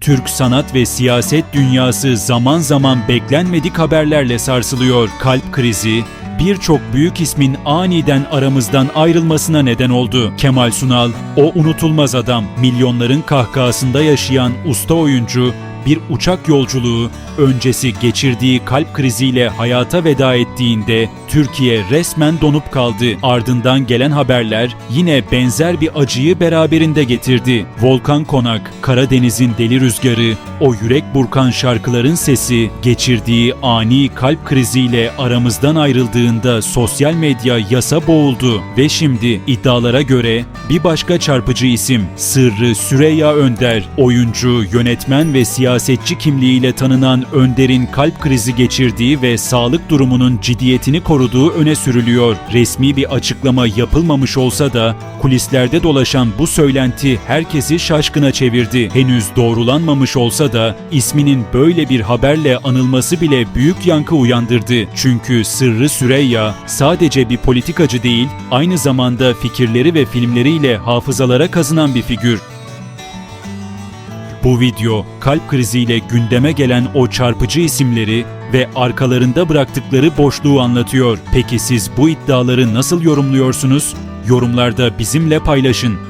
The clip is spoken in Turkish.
Türk sanat ve siyaset dünyası zaman zaman beklenmedik haberlerle sarsılıyor. Kalp krizi, birçok büyük ismin aniden aramızdan ayrılmasına neden oldu. Kemal Sunal, o unutulmaz adam, milyonların kahkahasında yaşayan usta oyuncu, bir uçak yolculuğu öncesi geçirdiği kalp kriziyle hayata veda ettiğinde Türkiye resmen donup kaldı. Ardından gelen haberler yine benzer bir acıyı beraberinde getirdi. Volkan Konak, Karadeniz'in deli rüzgarı, o yürek burkan şarkıların sesi, geçirdiği ani kalp kriziyle aramızdan ayrıldığında sosyal medya yasa boğuldu ve şimdi iddialara göre bir başka çarpıcı isim Sırrı Süreyya Önder, oyuncu, yönetmen ve siyasetçi kimliğiyle tanınan Önder'in kalp krizi geçirdiği ve sağlık durumunun ciddiyetini koruduğu öne sürülüyor. Resmi bir açıklama yapılmamış olsa da kulislerde dolaşan bu söylenti herkesi şaşkına çevirdi. Henüz doğrulanmamış olsa da isminin böyle bir haberle anılması bile büyük yankı uyandırdı. Çünkü Sırrı Süreyya sadece bir politikacı değil, aynı zamanda fikirleri ve filmleriyle hafızalara kazınan bir figür. Bu video kalp kriziyle gündeme gelen o çarpıcı isimleri ve arkalarında bıraktıkları boşluğu anlatıyor. Peki siz bu iddiaları nasıl yorumluyorsunuz? Yorumlarda bizimle paylaşın.